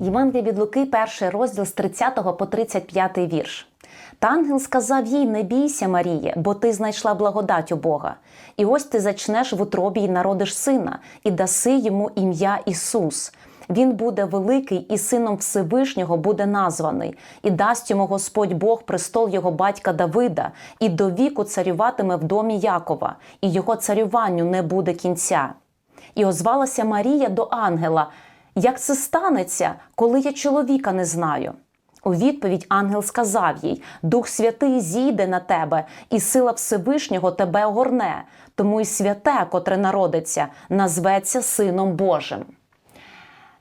Євангелія від Луки, перший розділ з 30 по 35 вірш. Та ангел сказав їй: Не бійся, Маріє, бо ти знайшла благодать у Бога. І ось ти зачнеш в утробі й народиш сина, і даси йому ім'я Ісус. Він буде великий і сином Всевишнього буде названий, і дасть йому Господь Бог престол його батька Давида, і до віку царюватиме в домі Якова, і його царюванню не буде кінця. І озвалася Марія до ангела: Як це станеться, коли я чоловіка не знаю? У відповідь ангел сказав їй: Дух Святий зійде на тебе, і сила Всевишнього тебе огорне, тому й святе, котре народиться, назветься Сином Божим.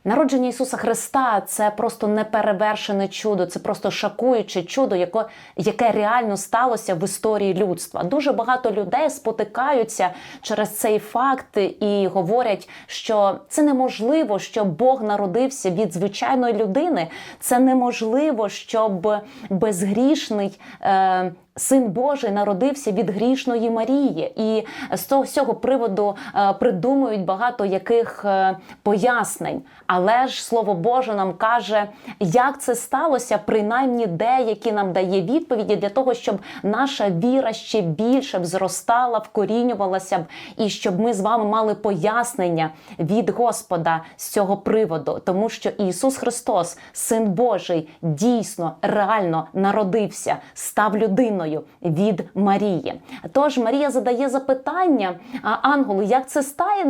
Народження Ісуса Христа це просто неперевершене чудо, це просто шокуюче чудо, яке, яке реально сталося в історії людства. Дуже багато людей спотикаються через цей факт і говорять, що це неможливо, щоб Бог народився від звичайної людини. Це неможливо, щоб безгрішний. Е, Син Божий народився від грішної Марії, і з цього приводу е, придумують багато яких е, пояснень. Але ж слово Боже нам каже, як це сталося, принаймні деякі нам дає відповіді для того, щоб наша віра ще більше б зростала, вкорінювалася б, і щоб ми з вами мали пояснення від Господа з цього приводу, тому що Ісус Христос, Син Божий, дійсно реально народився, став людиною від Марії. Тож Марія задає запитання ангелу, як це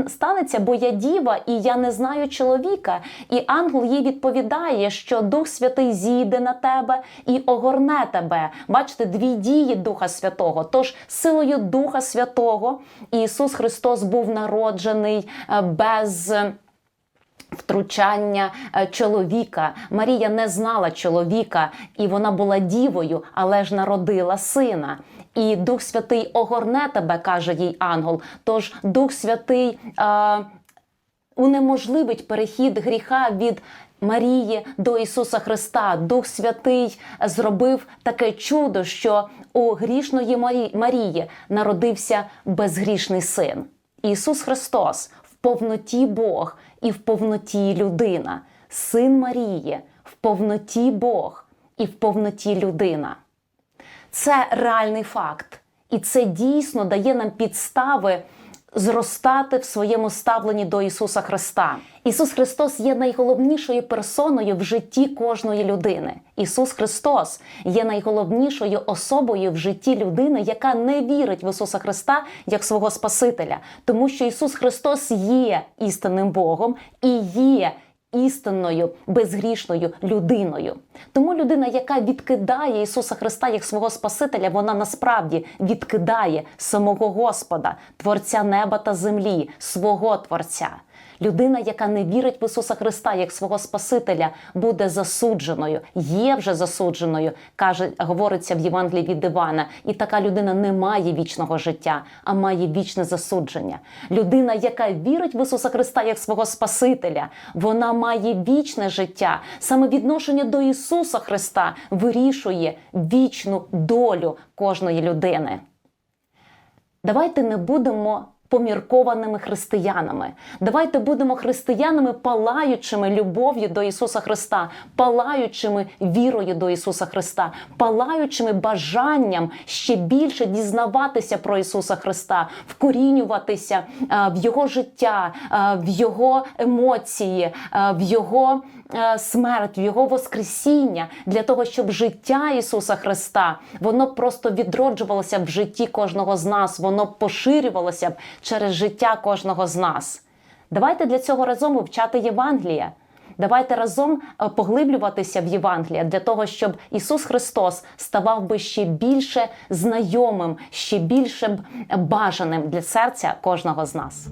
станеться, бо я діва і я не знаю чоловіка. І ангел їй відповідає, що Дух Святий зійде на тебе і огорне тебе. Бачите, дві дії Духа Святого. Тож силою Духа Святого Ісус Христос був народжений е, без. Втручання е, чоловіка. Марія не знала чоловіка, і вона була дівою, але ж народила сина. І Дух Святий огорне тебе, каже їй ангел. Тож Дух Святий е, унеможливить перехід гріха від. Марії до Ісуса Христа, Дух Святий зробив таке чудо, що у грішної Марії народився безгрішний син. Ісус Христос повноті Бог і в повноті людина, син Марії, в повноті Бог і в повноті людина. Це реальний факт. І це дійсно дає нам підстави зростати в своєму ставленні до Ісуса Христа. Ісус Христос є найголовнішою персоною в житті кожної людини. Ісус Христос є найголовнішою особою в житті людини, яка не вірить в Ісуса Христа як свого Спасителя, тому що Ісус Христос є істинним Богом і є істинною безгрішною людиною. Тому людина, яка відкидає Ісуса Христа як свого Спасителя, вона насправді відкидає самого Господа, Творця неба та землі, свого Творця. Людина, яка не вірить в Ісуса Христа як свого Спасителя, буде засудженою, є вже засудженою, каже, говориться в Євангелії від Івана. І така людина не має вічного життя, а має вічне засудження. Людина, яка вірить в Ісуса Христа як свого Спасителя, вона має вічне життя. Саме відношення до Ісуса Христа вирішує вічну долю кожної людини. Давайте не будемо поміркованими християнами. Давайте будемо християнами, палаючими любов'ю до Ісуса Христа, палаючими вірою до Ісуса Христа, палаючими бажанням ще більше дізнаватися про Ісуса Христа, вкорінюватися в Його життя, в Його емоції, в Його смерть, в Його Воскресіння, для того, щоб життя Ісуса Христа воно просто відроджувалося в житті кожного з нас, воно поширювалося б через життя кожного з нас. Давайте для цього разом вивчати Євангелія. Давайте разом поглиблюватися в Євангелія для того, щоб Ісус Христос ставав би ще більше знайомим, ще більше бажаним для серця кожного з нас.